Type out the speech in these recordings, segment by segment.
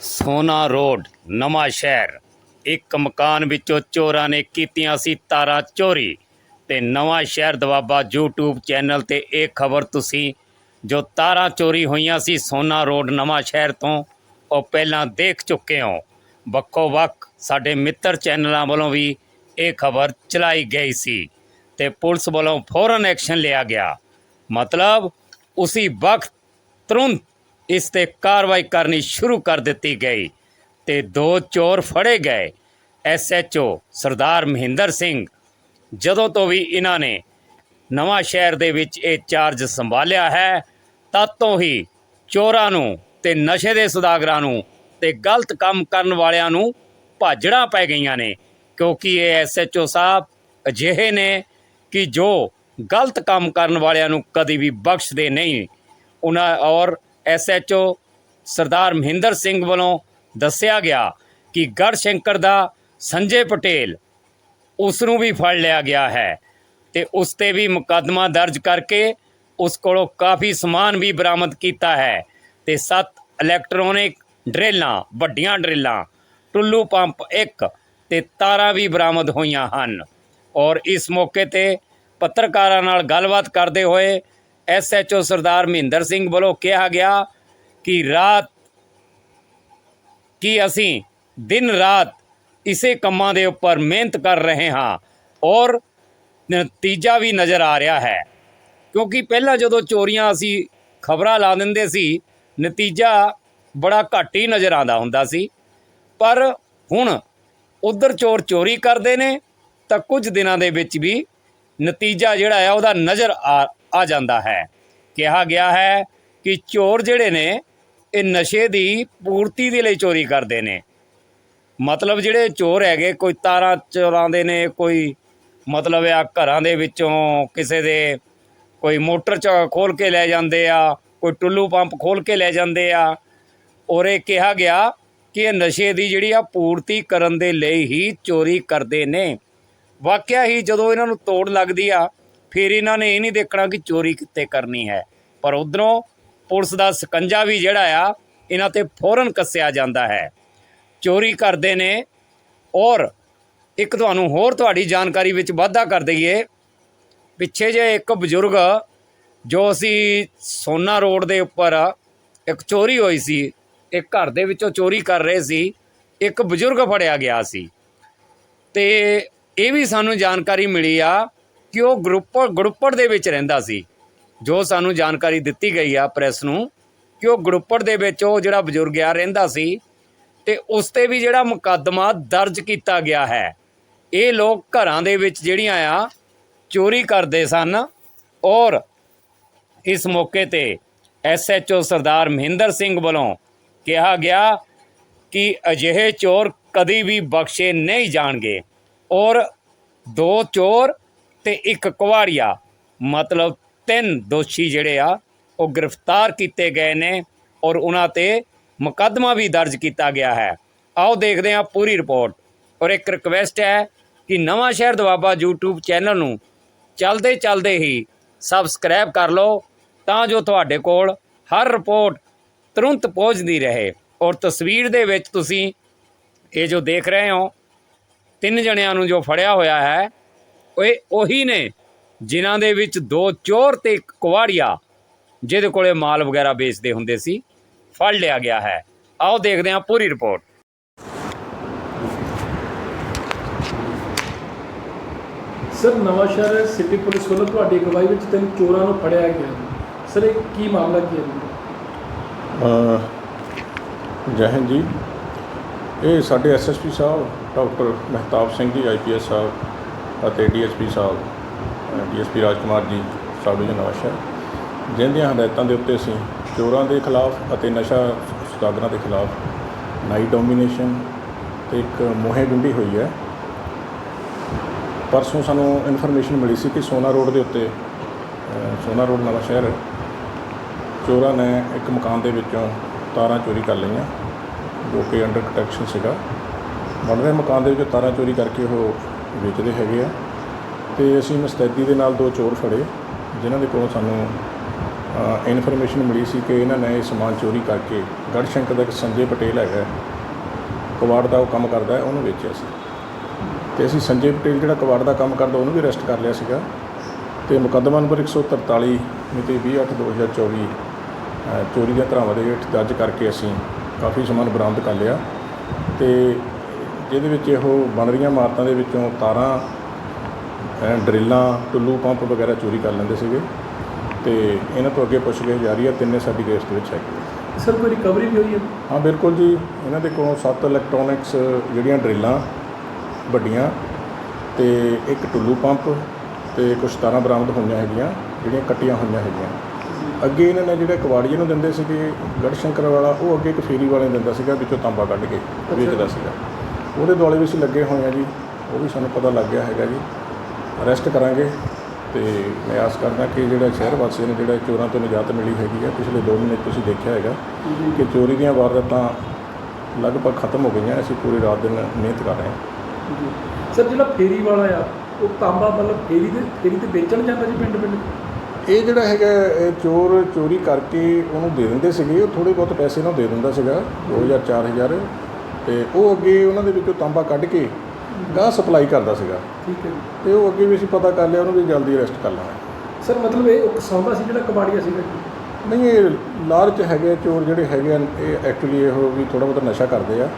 ਸੋਨਾ ਰੋਡ, ਨਵਾਂ ਸ਼ਹਿਰ। ਇੱਕ ਮਕਾਨ ਵਿੱਚੋਂ ਚੋਰਾਂ ਨੇ ਕੀਤੀਆਂ ਸੀ ਤਾਰਾਂ ਚੋਰੀ ਤੇ ਨਵਾਂ ਸ਼ਹਿਰ ਦਵਾਬਾ YouTube ਚੈਨਲ ਤੇ ਇਹ ਖਬਰ ਤੁਸੀਂ ਜੋ ਤਾਰਾਂ ਚੋਰੀ ਹੋਈਆਂ ਸੀ ਸੋਨਾ ਰੋਡ, ਨਵਾਂ ਸ਼ਹਿਰ ਤੋਂ, ਉਹ ਪਹਿਲਾਂ ਦੇਖ ਚੁੱਕੇ ਹੋ। ਵੱਖੋ ਵੱਖ ਸਾਡੇ ਮਿੱਤਰ ਚੈਨਲਾਂ ਵੱਲੋਂ ਵੀ ਇਹ ਖਬਰ ਚਲਾਈ ਗਈ ਸੀ ਤੇ ਪੁਲਿਸ ਵੱਲੋਂ ਫੌਰਨ ਐਕਸ਼ਨ ਲਿਆ ਗਿਆ। ਮਤਲਬ, ਉਸੇ ਵਕਤ ਤੁਰੰਤ ਇਸ ਤੇ ਕਾਰਵਾਈ ਕਰਨੀ ਸ਼ੁਰੂ ਕਰ ਦਿੱਤੀ ਗਈ ਤੇ ਦੋ ਚੋਰ ਫੜੇ ਗਏ। ਐਸਐਚਓ ਸਰਦਾਰ ਮਹਿੰਦਰ ਸਿੰਘ ਜਦੋਂ ਤੋਂ ਵੀ ਇਹਨਾਂ ਨੇ ਨਵਾਂ ਸ਼ਹਿਰ ਦੇ ਵਿੱਚ ਇਹ ਚਾਰਜ ਸੰਭਾਲਿਆ ਹੈ, ਤਦ ਤੋਂ ਹੀ ਚੋਰਾਂ ਨੂੰ ਤੇ ਨਸ਼ੇ ਦੇ ਸੁਦਾਗਰਾਂ ਨੂੰ ਤੇ ਗਲਤ ਕੰਮ ਕਰਨ ਵਾਲਿਆਂ ਨੂੰ ਭਾਜੜਾਂ ਪੈ ਗਈਆਂ ਨੇ। ਕਿਉਂਕਿ ਇਹ ਐਸਐਚਓ ਸਾਹਿਬ ਅਜਿਹੇ ਨੇ ਕਿ ਜੋ ਗਲਤ ਕੰਮ ਕਰਨ ਵਾਲਿਆਂ ਨੂੰ ਕਦੀ ਵੀ ਬਖਸ਼ਦੇ ਨਹੀਂ। ਉਹਨਾਂ ਔਰ ਐਸਐਚਓ ਸਰਦਾਰ ਮਹਿੰਦਰ ਸਿੰਘ ਵੱਲੋਂ ਦੱਸਿਆ ਗਿਆ ਕਿ ਗੜਸ਼ੰਕਰ ਦਾ ਸੰਜੇ ਪਟੇਲ ਉਸ ਨੂੰ ਵੀ ਫੜ ਲਿਆ ਗਿਆ ਹੈ ਤੇ ਉਸ ਤੇ ਵੀ ਮੁਕੱਦਮਾ ਦਰਜ ਕਰਕੇ ਉਸ ਕੋਲੋਂ ਕਾਫੀ ਸਮਾਨ ਵੀ ਬਰਾਮਦ ਕੀਤਾ ਹੈ ਤੇ ਸੱਤ ਇਲੈਕਟ੍ਰੋਨਿਕ ਡਰਿੱਲਾਂ, ਵੱਡੀਆਂ ਡਰਿੱਲਾਂ, ਟੁੱਲੂ ਪੰਪ ਇੱਕ ਤੇ ਤਾਰਾਂ ਵੀ ਬਰਾਮਦ ਹੋਈਆਂ ਹਨ। ਔਰ ਇਸ ਮੌਕੇ ਤੇ ਪੱਤਰਕਾਰਾਂ ਨਾਲ ਗੱਲਬਾਤ ਕਰਦੇ ਹੋਏ ਐਸਐਚਓ ਸਰਦਾਰ ਮਹਿੰਦਰ ਸਿੰਘ ਵੱਲੋਂ ਕਿਹਾ ਗਿਆ ਕਿ ਰਾਤ ਕਿ ਅਸੀਂ ਦਿਨ ਰਾਤ ਇਸੇ ਕੰਮਾਂ ਦੇ ਉੱਪਰ ਮਿਹਨਤ ਕਰ ਰਹੇ ਹਾਂ ਔਰ ਨਤੀਜਾ ਵੀ ਨਜ਼ਰ ਆ ਰਿਹਾ ਹੈ। ਕਿਉਂਕਿ ਪਹਿਲਾਂ ਜਦੋਂ ਚੋਰੀਆਂ ਅਸੀਂ ਖਬਰਾਂ ਲਾ ਦਿੰਦੇ ਸੀ, ਨਤੀਜਾ ਬੜਾ ਘੱਟ ਹੀ ਨਜ਼ਰ ਆਉਂਦਾ ਹੁੰਦਾ ਸੀ। ਪਰ ਹੁਣ ਉਧਰ ਚੋਰ ਚੋਰੀ ਕਰਦੇ ਨੇ ਤਾਂ ਕੁਝ ਦਿਨਾਂ ਦੇ ਵਿੱਚ ਵੀ ਨਤੀਜਾ ਜਿਹੜਾ ਹੈ ਉਹਦਾ ਨਜ਼ਰ ਆ ਆ ਜਾਂਦਾ ਹੈ। ਕਿਹਾ ਗਿਆ ਹੈ ਕਿ ਚੋਰ ਜਿਹੜੇ ਨੇ, ਇਹ ਨਸ਼ੇ ਦੀ ਪੂਰਤੀ ਦੇ ਲਈ ਚੋਰੀ ਕਰਦੇ ਨੇ। ਮਤਲਬ ਜਿਹੜੇ ਚੋਰ ਹੈਗੇ, ਕੋਈ ਤਾਰਾਂ ਚੋਰਾਉਂਦੇ ਨੇ, ਕੋਈ ਮਤਲਬ ਆ ਘਰਾਂ ਦੇ ਵਿੱਚੋਂ ਕਿਸੇ ਦੇ ਕੋਈ ਮੋਟਰ ਚ ਖੋਲ ਕੇ ਲੈ ਜਾਂਦੇ ਆ, ਕੋਈ ਟੁੱਲੂ ਪੰਪ ਖੋਲ ਕੇ ਲੈ ਜਾਂਦੇ ਆ। ਔਰ ਇਹ ਕਿਹਾ ਗਿਆ ਕਿ ਇਹ ਨਸ਼ੇ ਦੀ ਜਿਹੜੀ ਆ ਪੂਰਤੀ ਕਰਨ ਦੇ ਲਈ ਹੀ ਚੋਰੀ ਕਰਦੇ ਨੇ। ਵਾਕਿਆ ਹੀ ਜਦੋਂ ਇਹਨਾਂ ਨੂੰ ਤੋੜ ਲੱਗਦੀ ਆ ਫਿਰ ਇਹਨਾਂ ਨੇ ਇਹ ਨਹੀਂ ਦੇਖਣਾ ਕਿ ਚੋਰੀ ਕਿੱਥੇ ਕਰਨੀ ਹੈ। ਪਰ ਉਧਰੋਂ ਪੁਲਿਸ ਦਾ ਸਕੰਜਾ ਵੀ ਜਿਹੜਾ ਆ, ਇਹਨਾਂ ਤੇ ਫੌਰਨ ਕੱਸਿਆ ਜਾਂਦਾ ਹੈ। ਚੋਰੀ ਕਰਦੇ ਨੇ ਔਰ ਇੱਕ ਤੁਹਾਨੂੰ ਹੋਰ ਤੁਹਾਡੀ ਜਾਣਕਾਰੀ ਵਿੱਚ ਵਾਧਾ ਕਰ ਦਈਏ। ਪਿੱਛੇ ਜੇ ਇੱਕ ਬਜ਼ੁਰਗ ਜੋ ਅਸੀਂ ਸੋਨਾ ਰੋਡ ਦੇ ਉੱਪਰ ਇੱਕ ਚੋਰੀ ਹੋਈ ਸੀ, ਇੱਕ ਘਰ ਦੇ ਵਿੱਚੋਂ ਚੋਰੀ ਕਰ ਰਹੇ ਸੀ, ਇੱਕ ਬਜ਼ੁਰਗ ਫੜਿਆ ਗਿਆ ਸੀ। ਤੇ ਇਹ ਵੀ ਸਾਨੂੰ ਜਾਣਕਾਰੀ ਮਿਲੀ ਆ ਕਿ ਉਹ ਗਰੁੱਪ ਗਰੁੱਪੜ ਦੇ ਵਿੱਚ ਰਹਿੰਦਾ ਸੀ? ਜੋ ਸਾਨੂੰ ਜਾਣਕਾਰੀ ਦਿੱਤੀ ਗਈ ਆ ਪ੍ਰੈਸ ਨੂੰ ਕਿ ਉਹ ਗਰੁੱਪੜ ਦੇ ਵਿੱਚ ਉਹ ਜਿਹੜਾ ਬਜ਼ੁਰਗ ਆ ਰਹਿੰਦਾ ਸੀ ਤੇ ਉਸ ਤੇ ਵੀ ਜਿਹੜਾ ਮੁਕੱਦਮਾ ਦਰਜ ਕੀਤਾ ਗਿਆ ਹੈ। ਇਹ ਲੋਕ ਘਰਾਂ ਦੇ ਵਿੱਚ ਜਿਹੜੀਆਂ ਆ, ਚੋਰੀ ਕਰਦੇ ਸਨ ਔਰ ਇਸ ਮੌਕੇ ਤੇ ਐਸਐਚਓ ਸਰਦਾਰ ਮਹਿੰਦਰ ਸਿੰਘ ਵੱਲੋਂ ਕਿਹਾ ਗਿਆ ਕਿ ਅਜਿਹੇ ਚੋਰ ਕਦੀ ਵੀ ਬਖਸ਼ੇ ਨਹੀਂ ਜਾਣਗੇ ਔਰ ਦੋ ਚੋਰ ਤੇ ਇੱਕ ਕੁਵਾੜੀਆ ਮਤਲਬ ਤਿੰਨ ਦੋਸ਼ੀ ਜਿਹੜੇ ਆ, ਉਹ ਗ੍ਰਿਫਤਾਰ ਕੀਤੇ ਗਏ ਨੇ ਔਰ ਉਹਨਾਂ ਤੇ ਮੁਕੱਦਮਾ ਵੀ ਦਰਜ ਕੀਤਾ ਗਿਆ ਹੈ। ਆਓ ਦੇਖਦੇ ਹਾਂ ਪੂਰੀ ਰਿਪੋਰਟ। ਔਰ ਇੱਕ ਰਿਕਵੈਸਟ ਹੈ ਕਿ ਨਵਾਂ ਸ਼ਹਿਰ ਦਵਾਬਾ YouTube ਚੈਨਲ ਨੂੰ ਚੱਲਦੇ ਚੱਲਦੇ ਹੀ ਸਬਸਕ੍ਰਾਈਬ ਕਰ ਲਓ, ਤਾਂ ਜੋ ਤੁਹਾਡੇ ਕੋਲ ਹਰ ਰਿਪੋਰਟ ਤੁਰੰਤ ਪਹੁੰਚਦੀ ਰਹੇ। ਔਰ ਤਸਵੀਰ ਦੇ ਵਿੱਚ ਤੁਸੀਂ ਇਹ ਜੋ ਦੇਖ ਰਹੇ ਹੋ, ਤਿੰਨ ਜਣਿਆਂ ਨੂੰ ਜੋ ਫੜਿਆ ਹੋਇਆ ਹੈ ਉਹ ਇਹ ਉਹੀ ਨੇ ਜਿਨ੍ਹਾਂ ਦੇ ਵਿੱਚ ਦੋ ਚੋਰ ਤੇ ਇੱਕ ਕੁਵਾੜੀਆ ਜਿਹਦੇ ਕੋਲੇ ਮਾਲ ਵਗੈਰਾ ਵੇਚਦੇ ਹੁੰਦੇ ਸੀ ਫੜ ਲਿਆ ਗਿਆ ਹੈ। ਆਓ ਦੇਖਦੇ ਹਾਂ ਪੂਰੀ report. Sir Nawanshahr city police ਵੱਲੋਂ ਤੁਹਾਡੀ ਅਗਵਾਈ ਵਿੱਚ ਤਿੰਨ ਚੋਰਾਂ ਨੂੰ ਫੜਿਆ ਗਿਆ। ਸਰ ਇਹ ਕੀ ਮਾਮਲਾ ਕੀ ਹੈ? ਜੀ ਅ, ਜੈ ਹਿੰਦ ਜੀ ਇਹ ਸਾਡੇ ਐਸਐਸਪੀ ਸਾਹਿਬ ਡਾਕਟਰ ਮਹਿਤਾਬ ਸਿੰਘ ਜੀ ਆਈਪੀਐਸ ਸਾਹਿਬ। ਅਤੇ ਡੀਐਸਪੀ ਸਾਹਿਬ ਡੀਐਸਪੀ ਰਾਜਕੁਮਾਰ ਜੀ ਸਾਬ ਡਿਵੀਜ਼ਨ ਨਵਾਂਸ਼ਹਿਰ ਜਿਨ੍ਹਾਂ ਦੀਆਂ ਹਦਾਇਤਾਂ ਦੇ ਉੱਤੇ ਅਸੀਂ ਚੋਰਾਂ ਦੇ ਖਿਲਾਫ ਅਤੇ ਨਸ਼ਾ ਸੁਦਾਗਰਾਂ ਦੇ ਖਿਲਾਫ ਨਾਈਟ ਡੋਮੀਨੇਸ਼ਨ ਤੇ ਇੱਕ ਮੋਹੇ ਗੁੰਡੀ ਹੋਈ ਹੈ। ਪਰਸੋਂ ਸਾਨੂੰ ਇਨਫੋਰਮੇਸ਼ਨ ਮਿਲੀ ਸੀ ਕਿ ਸੋਨਾ ਰੋਡ ਦੇ ਉੱਤੇ ਸੋਨਾ ਰੋਡ ਨਵਾਂ ਸ਼ਹਿਰ ਚੋਰਾਂ ਨੇ ਇੱਕ ਮਕਾਨ ਦੇ ਵਿੱਚੋਂ ਤਾਰਾਂ ਚੋਰੀ ਕਰ ਲਈਆਂ, ਜੋ ਕਿ ਅੰਡਰ ਪ੍ਰੋਟੈਕਸ਼ਨ ਸੀਗਾ। ਬਣ ਰਹੇ ਮਕਾਨ ਦੇ ਵਿੱਚ ਤਾਰਾਂ ਚੋਰੀ ਕਰਕੇ ਉਹ ਵੇਚਦੇ ਹੈਗੇ ਆ। ਤੇ ਅਸੀਂ ਮੁਸਤੈਦੀ ਦੇ ਨਾਲ ਦੋ ਚੋਰ ਫੜੇ ਜਿਨ੍ਹਾਂ ਦੇ ਕੋਲੋਂ ਸਾਨੂੰ ਇਨਫੋਰਮੇਸ਼ਨ ਮਿਲੀ ਸੀ ਕਿ ਇਹਨਾਂ ਨੇ ਇਹ ਸਮਾਨ ਚੋਰੀ ਕਰਕੇ ਗੜਸ਼ੰਕਰ ਦਾ ਇੱਕ ਸੰਜੇ ਪਟੇਲ ਹੈਗਾ ਕਬਾੜ ਦਾ ਉਹ ਕੰਮ ਕਰਦਾ ਹੈ ਉਹਨੂੰ ਵੇਚਿਆ ਸੀ। ਤੇ ਅਸੀਂ ਸੰਜੇ ਪਟੇਲ ਜਿਹੜਾ ਕਬਾੜ ਦਾ ਕੰਮ ਕਰਦਾ ਉਹਨੂੰ ਵੀ ਅਰੈਸਟ ਕਰ ਲਿਆ ਸੀਗਾ। ਤੇ ਮੁਕੱਦਮਾ ਨੰਬਰ 143 ਮਿਤੀ 28/2024 ਅ, ਚੋਰੀ ਦੀਆਂ ਧਾਰਾਵਾਂ ਦੇ ਹੇਠ ਦਰਜ ਕਰਕੇ ਅਸੀਂ ਕਾਫੀ ਸਮਾਨ ਬਰਾਮਦ ਕਰ ਲਿਆ। ਤੇ ਜਿਹਦੇ ਵਿੱਚ ਇਹੋ ਬਣ ਰਹੀਆਂ ਇਮਾਰਤਾਂ ਦੇ ਵਿੱਚੋਂ ਤਾਰਾਂ ਡਰਿੱਲਾਂ ਟੁੱਲੂ ਪੰਪ ਵਗੈਰਾ ਚੋਰੀ ਕਰ ਲੈਂਦੇ ਸੀਗੇ ਤੇ ਇਹਨਾਂ ਤੋਂ ਅੱਗੇ ਪੁੱਛਗਿੱਛ ਜਾਰੀ ਹੈ ਤਿੰਨੇ ਸਾਡੀ ਗ੍ਰਿਫਤ ਵਿੱਚ ਹੈਗੇ ਸਰ ਕੋਈ ਰਿਕਵਰੀ ਵੀ ਹੋਈ ਹੈ? ਹਾਂ ਬਿਲਕੁਲ ਜੀ। ਇਹਨਾਂ ਦੇ ਕੋਲੋਂ ਸੱਤ ਇਲੈਕਟ੍ਰੋਨਿਕਸ ਜਿਹੜੀਆਂ ਡਰਿੱਲਾਂ ਵੱਡੀਆਂ ਤੇ ਇੱਕ ਟੁੱਲੂ ਪੰਪ ਤੇ ਕੁਝ ਤਾਰਾਂ ਬਰਾਮਦ ਹੋਈਆਂ ਹੈਗੀਆਂ ਜਿਹੜੀਆਂ ਕੱਟੀਆਂ ਹੋਈਆਂ ਹੈਗੀਆਂ। ਅੱਗੇ ਇਹਨਾਂ ਨੇ ਜਿਹੜੇ ਕਵਾੜੀਏ ਨੂੰ ਦਿੰਦੇ ਸੀਗੇ ਗੜਸ਼ੰਕਰ ਵਾਲਾ ਉਹ ਅੱਗੇ ਇੱਕ ਫੇਰੀ ਵਾਲੇ ਨੂੰ ਦਿੰਦਾ ਸੀਗਾ ਵਿੱਚੋਂ ਤਾਂਬਾ ਕੱਢ ਕੇ ਵੇਚਦਾ ਸੀਗਾ। ਉਹਦੇ ਦੁਆਲੇ ਵੀ ਅਸੀਂ ਲੱਗੇ ਹੋਏ ਆ ਜੀ ਉਹ ਵੀ ਸਾਨੂੰ ਪਤਾ ਲੱਗ ਗਿਆ ਹੈਗਾ ਜੀ। ਅਰੈਸਟ ਕਰਾਂਗੇ ਤੇ ਮੈਂ ਆਸ ਕਰਦਾ ਕਿ ਜਿਹੜਾ ਸ਼ਹਿਰ ਵਾਸੀਆਂ ਨੇ ਜਿਹੜਾ ਚੋਰਾਂ ਤੋਂ ਨਿਜਾਤ ਮਿਲੀ ਹੈਗੀ ਆ ਪਿਛਲੇ 2 ਮਹੀਨੇ ਤੁਸੀਂ ਦੇਖਿਆ ਹੈਗਾ ਕਿ ਚੋਰੀ ਦੀਆਂ ਵਾਰਦਾਤਾਂ ਲਗਭਗ ਖਤਮ ਹੋ ਗਈਆਂ ਅਸੀਂ ਪੂਰੀ ਰਾਤ ਦਿਨ ਮਿਹਨਤ ਕਰ ਰਹੇ ਹਾਂ। ਜੀ। ਸਰ ਜਿਹੜਾ ਫੇਰੀ ਵਾਲਾ ਆ ਉਹ ਤਾਂਬਾ ਮਤਲਬ ਫੇਰੀ ਦੇ ਫੇਰੀ ਤੇ ਵੇਚਣ ਜਾਂਦਾ ਜੀ ਪਿੰਡ ਪਿੰਡ ਇਹ ਜਿਹੜਾ ਹੈਗਾ ਚੋਰ ਚੋਰੀ ਕਰਕੇ ਉਹਨੂੰ ਦੇ ਦਿੰਦੇ ਸੀਗੇ ਉਹ ਥੋੜੇ ਬਹੁਤ ਪੈਸੇ ਨਾਲ ਦੇ ਦਿੰਦਾ ਸੀਗਾ 2000 4000 ਤੇ ਉਹ ਅੱਗੇ ਉਹਨਾਂ ਦੇ ਵਿੱਚੋਂ ਤਾਂਬਾ ਕੱਢ ਕੇ ਗਾਹ ਸਪਲਾਈ ਕਰਦਾ ਸੀਗਾ। ਠੀਕ ਹੈ ਤੇ ਉਹ ਅੱਗੇ ਵੀ ਅਸੀਂ ਪਤਾ ਕਰ ਲਿਆ ਉਹਨੂੰ ਵੀ ਜਲਦੀ ਅਰੈਸਟ ਕਰ ਲਾਂਗੇ। ਸਰ ਮਤਲਬ ਇਹ ਉਹ ਕਸਾਉਂਦਾ ਸੀ ਜਿਹੜਾ ਕਬਾੜੀਆ ਸੀਗਾ ਨਹੀਂ ਇਹ ਲਾਲਚ ਹੈਗੇ ਆ ਚੋਰ ਜਿਹੜੇ ਹੈਗੇ ਆ ਇਹ ਐਕਚੁਅਲੀ ਇਹੋ ਵੀ ਥੋੜਾ ਬਹੁਤ ਨਸ਼ਾ ਕਰਦੇ ਆ।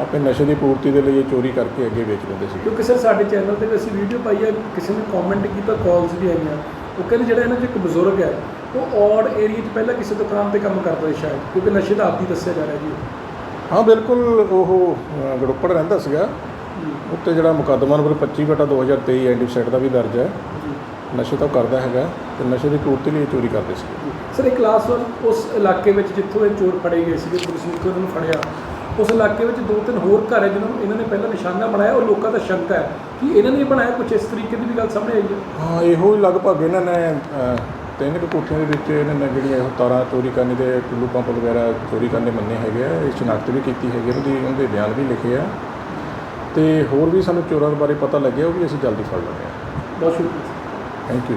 ਆਪੇ ਨਸ਼ੇ ਦੀ ਪੂਰਤੀ ਦੇ ਲਈ ਇਹ ਚੋਰੀ ਕਰਕੇ ਅੱਗੇ ਵੇਚ ਦਿੰਦੇ ਸੀ। ਕਿਉਂਕਿ ਸਰ ਸਾਡੇ ਚੈਨਲ ਤੇ ਵੀ ਅਸੀਂ ਵੀਡੀਓ ਪਾਈ ਹੈ ਕਿਸੇ ਨੇ ਕਮੈਂਟ ਕੀਤਾ ਕਾਲਸ ਵੀ ਆਈਆਂ। ਉਹ ਕਹਿੰਦੇ ਜਿਹੜਾ ਇਹਨਾਂ 'ਚ ਇੱਕ ਬਜ਼ੁਰਗ ਹੈ ਉਹ ਔਡ ਏਰੀਆ 'ਚ ਪਹਿਲਾਂ ਕਿਸੇ ਦੁਕਾਨ ਤੇ ਕੰਮ ਕਰਦਾ ਸੀ ਸ਼ਾਇਦ ਕਿਉਂਕਿ ਨਸ਼ੇ ਦਾ ਆਦੀ ਦੱਸਿਆ ਜਾ ਰਿਹਾ ਜੀ। ਹਾਂ ਬਿਲਕੁਲ ਉਹ ਗੜੁੱਪੜ ਰਹਿੰਦਾ ਸੀਗਾ। ਉੱਤੇ ਜਿਹੜਾ ਮੁਕੱਦਮਾ ਨੰਬਰ 25 ਬਟਾ 2023 ਐਂਟੀਸੈਟ ਦਾ ਵੀ ਦਰਜ ਹੈ। ਨਸ਼ੇ ਤਾਂ ਉਹ ਕਰਦਾ ਹੈਗਾ ਤੇ ਨਸ਼ੇ ਦੀ ਪੂਰਤੀ ਲਈ ਚੋਰੀ ਕਰਦੇ ਸੀ ਸਰ ਇਹ ਕਲਾਸ 1 ਉਸ ਇਲਾਕੇ ਵਿੱਚ ਜਿੱਥੋਂ ਇਹ ਚੋਰ ਫੜੇ ਗਏ ਸੀਗੇ ਪੁਲਿਸ ਨੇ ਉਹਨਾਂ ਨੂੰ ਫੜਿਆ? ਉਸ ਇਲਾਕੇ ਵਿੱਚ ਦੋ ਤਿੰਨ ਹੋਰ ਘਰ ਹੈ ਜਿਨ੍ਹਾਂ ਨੂੰ ਇਹਨਾਂ ਨੇ ਪਹਿਲਾਂ ਨਿਸ਼ਾਨਾ ਬਣਾਇਆ ਔਰ ਲੋਕਾਂ ਦਾ ਸ਼ੰਕਾ ਹੈ ਕਿ ਇਹਨਾਂ ਨੇ ਬਣਾਇਆ ਕੁਝ ਇਸ ਤਰੀਕੇ ਦੀ ਵੀ ਗੱਲ ਸਾਹਮਣੇ ਆਈ ਹੈ? ਹਾਂ ਇਹੋ ਹੀ ਲਗਭਗ ਇਹਨਾਂ ਨੇ ਤਿੰਨ ਕੁ ਕੋਠੀਆਂ ਦੇ ਵਿੱਚ ਇਹਨਾਂ ਨੇ ਜਿਹੜੀਆਂ ਇਹ ਤਾਰਾਂ ਚੋਰੀ ਕਰਨ ਦੇ ਟੁੱਲੂ ਪੰਪ ਵਗੈਰਾ ਚੋਰੀ ਕਰਨ ਦੇ ਮੰਨੇ ਹੈਗੇ ਆ ਇਹ ਸ਼ਨਾਖਤ ਵੀ ਕੀਤੀ ਹੈਗੀ ਉਹਦੀ ਉਹਦੇ ਬਿਆਨ ਵੀ ਲਿਖੇ ਆ। ਤੇ ਹੋਰ ਵੀ ਸਾਨੂੰ ਚੋਰਾਂ ਬਾਰੇ ਪਤਾ ਲੱਗਿਆ ਉਹ ਵੀ ਅਸੀਂ ਜਲਦੀ ਫੜ ਲਾਂਗੇ। ਬਹੁਤ ਸ਼ੁਕਰੀਆ। Thank you